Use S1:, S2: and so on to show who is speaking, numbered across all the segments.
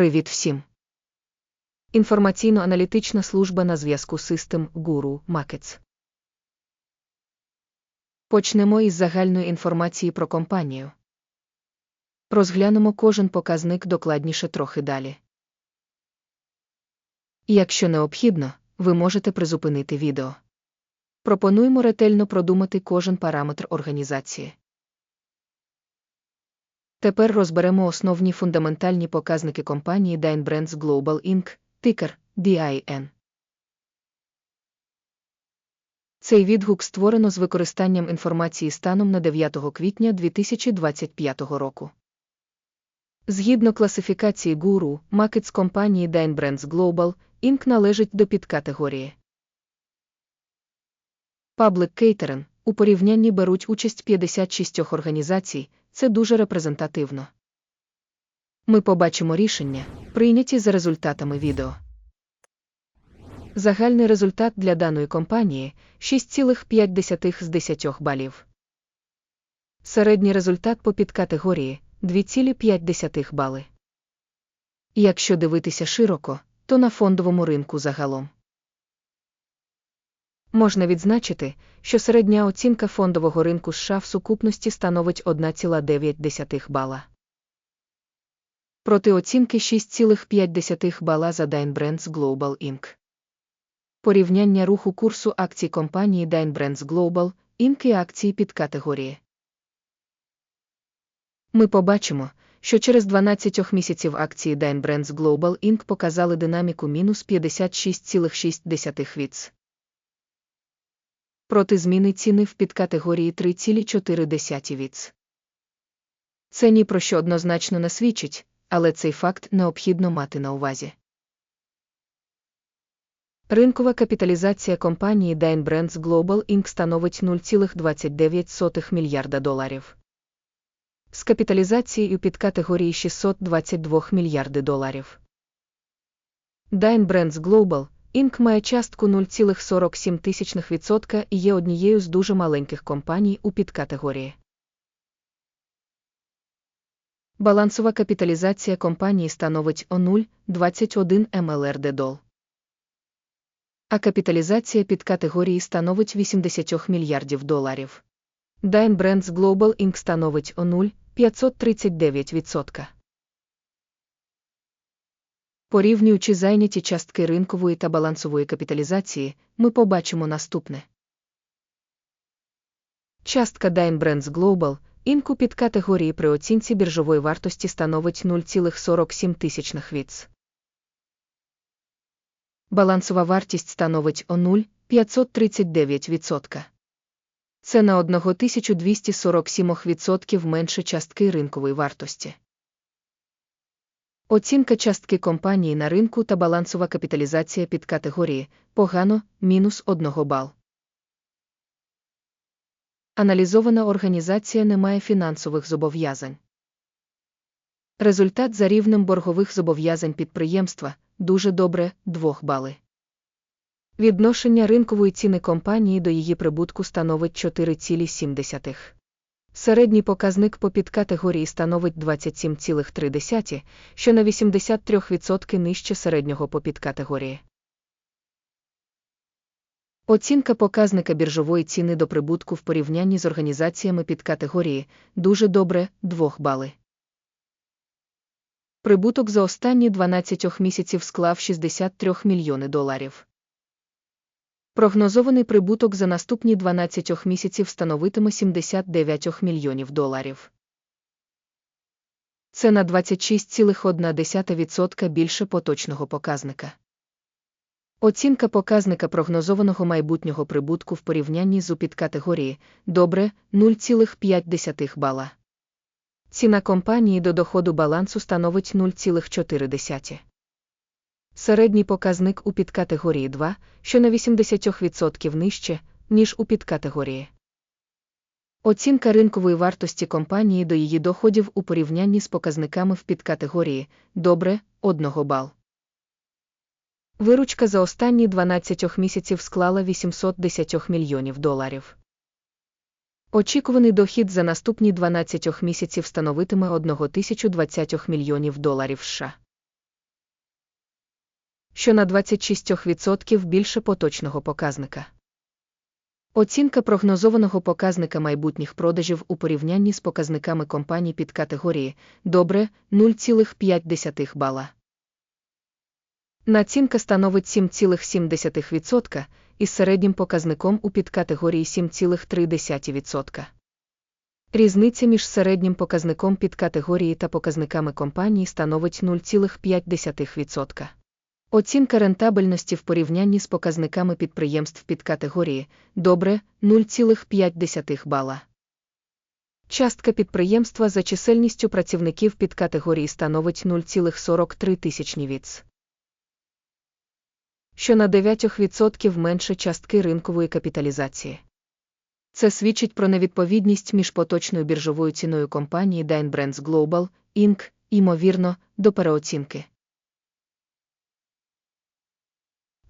S1: Привіт всім! Інформаційно-аналітична служба на зв'язку System Guru Markets. Почнемо із загальної інформації про компанію. Розглянемо кожен показник докладніше трохи далі. Якщо необхідно, ви можете призупинити відео. Пропонуємо ретельно продумати кожен параметр організації. Тепер розберемо основні фундаментальні показники компанії Dine Brands Global Inc., тикер DIN. Цей відгук створено з використанням інформації станом на 9 квітня 2025 року. Згідно класифікації гуру, Макетс компанії Dine Brands Global Inc. належить до підкатегорії. Public Catering у порівнянні беруть участь 56 організацій, це дуже репрезентативно. Ми побачимо рішення, прийняті за результатами відео. Загальний результат для даної компанії 6,5 з 10 балів. Середній результат по підкатегорії 2,5 бали. Якщо дивитися широко, то на фондовому ринку загалом. Можна відзначити, що середня оцінка фондового ринку США в сукупності становить 1,9 бала. Проти оцінки 6,5 бала за Dine Brands Global Inc. Порівняння руху курсу акцій компанії Dine Brands Global Inc. і акції під категорії. Ми побачимо, що через 12 місяців акції Dine Brands Global Inc. показали динаміку мінус 56,6 віц проти зміни ціни в підкатегорії 3,4 віц. Це ні про що однозначно не свідчить, але цей факт необхідно мати на увазі. Ринкова капіталізація компанії Dine Brands Global Inc. становить 0,29 мільярда доларів. З капіталізацією під категорії 622 мільярди доларів. Dine Brands Global Інк має частку 0,47% і є однією з дуже маленьких компаній у підкатегорії. Балансова капіталізація компанії становить о 0,21 МЛРД дол. А капіталізація підкатегорії становить 80 мільярдів доларів. Dine Brands Global Inc. становить о 0,539%. Порівнюючи зайняті частки ринкової та балансової капіталізації, ми побачимо наступне. Частка Dime Brands Global інку під категорії при оцінці біржової вартості становить 0,47 тисячних віц. Балансова вартість становить о 0,539%. Це на 1247% менше частки ринкової вартості. Оцінка частки компанії на ринку та балансова капіталізація під категорії погано мінус 1 бал. Аналізована організація не має фінансових зобов'язань. Результат за рівнем боргових зобов'язань підприємства дуже добре 2 бали. Відношення ринкової ціни компанії до її прибутку становить 4,7. Середній показник по підкатегорії становить 27,3, що на 83% нижче середнього по підкатегорії. Оцінка показника біржової ціни до прибутку в порівнянні з організаціями підкатегорії дуже добре 2 бали. Прибуток за останні 12 місяців склав 63 мільйони доларів. Прогнозований прибуток за наступні 12 місяців становитиме 79 мільйонів доларів. Це на 26,1% більше поточного показника. Оцінка показника прогнозованого майбутнього прибутку в порівнянні з упідкатегорії добре 0,5 бала. Ціна компанії до доходу балансу становить 0,4. Середній показник у підкатегорії 2, що на 80% нижче, ніж у підкатегорії. Оцінка ринкової вартості компанії до її доходів у порівнянні з показниками в підкатегорії добре 1 бал. Виручка за останні 12 місяців склала 810 мільйонів доларів. Очікуваний дохід за наступні 12 місяців становитиме 1020 мільйонів доларів США. Що на 26% більше поточного показника. Оцінка прогнозованого показника майбутніх продажів у порівнянні з показниками компаній під категорії добре 0,5 бала. Націнка становить 7,7% із середнім показником у підкатегорії 7,3%. Різниця між середнім показником підкатегорії та показниками компанії становить 0,5%. Оцінка рентабельності в порівнянні з показниками підприємств підкатегорії добре 0,5 бала. Частка підприємства за чисельністю працівників підкатегорії становить 0,43 тисячні віц. Що на 9% менше частки ринкової капіталізації. Це свідчить про невідповідність між поточною біржовою ціною компанії Dine Brands Global, Inc., ймовірно, до переоцінки.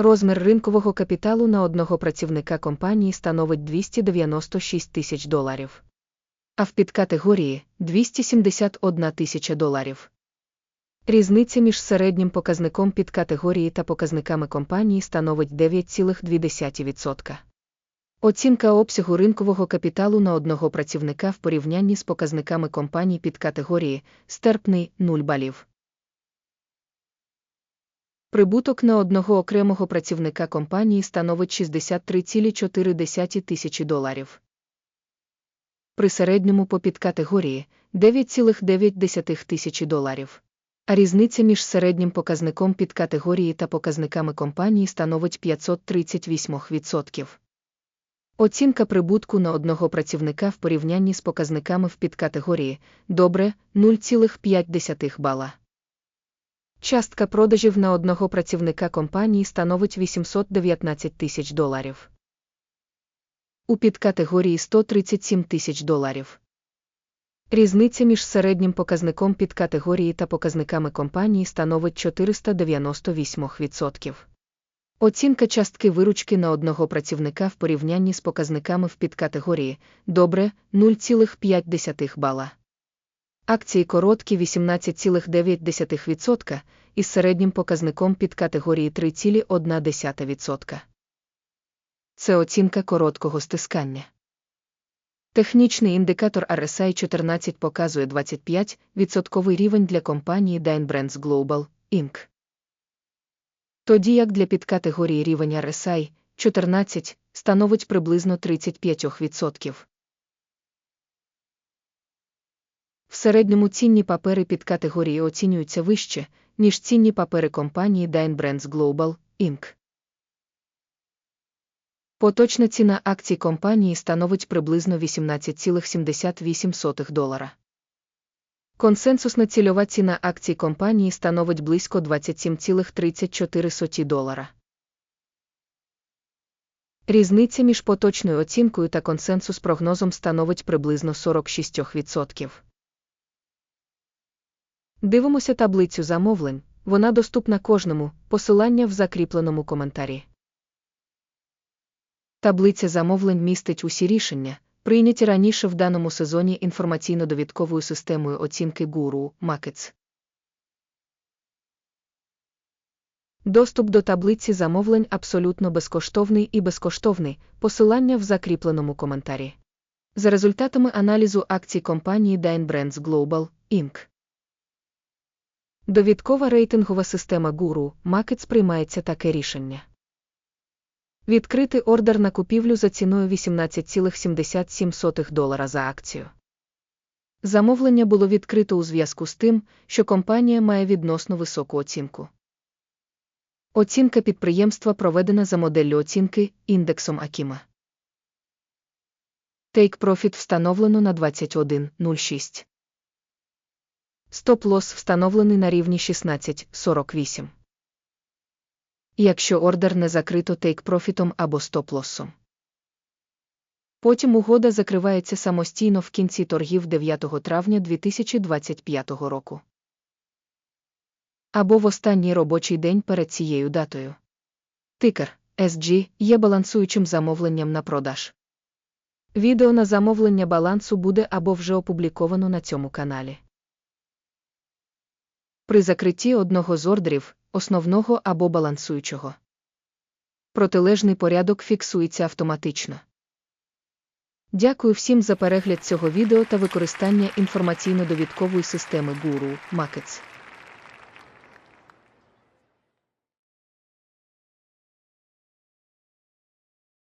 S1: Розмір ринкового капіталу на одного працівника компанії становить 296 тисяч доларів. А в підкатегорії 271 тисяча доларів. Різниця між середнім показником підкатегорії та показниками компанії становить 9,2%. Оцінка обсягу ринкового капіталу на одного працівника в порівнянні з показниками компаній під категорії стерпний 0 балів. Прибуток на одного окремого працівника компанії становить 63,4 тисячі доларів. При середньому по підкатегорії 9,9 тисячі доларів. А різниця між середнім показником підкатегорії та показниками компанії становить 538%. Оцінка прибутку на одного працівника в порівнянні з показниками в підкатегорії добре 0,5 бала. Частка продажів на одного працівника компанії становить 819 тисяч доларів. У підкатегорії 137 тисяч доларів. Різниця між середнім показником підкатегорії та показниками компанії становить 498%. Оцінка частки виручки на одного працівника в порівнянні з показниками в підкатегорії добре 0,5 бала. Акції короткі 18,9% із середнім показником підкатегорії 3,1%. Це оцінка короткого стискання. Технічний індикатор RSI 14 показує 25% рівень для компанії Dine Brands Global, Inc. Тоді як для підкатегорії рівень RSI 14 становить приблизно 35%. В середньому цінні папери під категорії оцінюються вище, ніж цінні папери компанії Dine Brands Global, Inc. Поточна ціна акцій компанії становить приблизно 18,78 долара. Консенсусна цільова ціна акцій компанії становить близько 27,34 долара. Різниця між поточною оцінкою та консенсус прогнозом становить приблизно 46%. Дивимося таблицю замовлень, вона доступна кожному, посилання в закріпленому коментарі. Таблиця замовлень містить усі рішення, прийняті раніше в даному сезоні інформаційно-довідковою системою оцінки Guru Markets. Доступ до таблиці замовлень абсолютно безкоштовний і безкоштовний, посилання в закріпленому коментарі. За результатами аналізу акцій компанії Dine Brands Global, Inc. Довідкова рейтингова система Guru Markets приймається таке рішення. Відкрити ордер на купівлю за ціною 18,77 долара за акцію. Замовлення було відкрито у зв'язку з тим, що компанія має відносно високу оцінку. Оцінка підприємства проведена за моделлю оцінки індексом Акіма. Take Profit встановлено на 21.06. Стоп-лосс встановлений на рівні 16.48 якщо ордер не закрито тейк-профітом або стоп-лоссом. Потім угода закривається самостійно в кінці торгів 9 травня 2025 року. Або в останній робочий день перед цією датою. Тикер SG є балансуючим замовленням на продаж. Відео на замовлення балансу буде або вже опубліковано на цьому каналі. При закритті одного з ордерів, основного або балансуючого. Протилежний порядок фіксується автоматично. Дякую всім за перегляд цього відео та використання інформаційно-довідкової системи Guru Markets.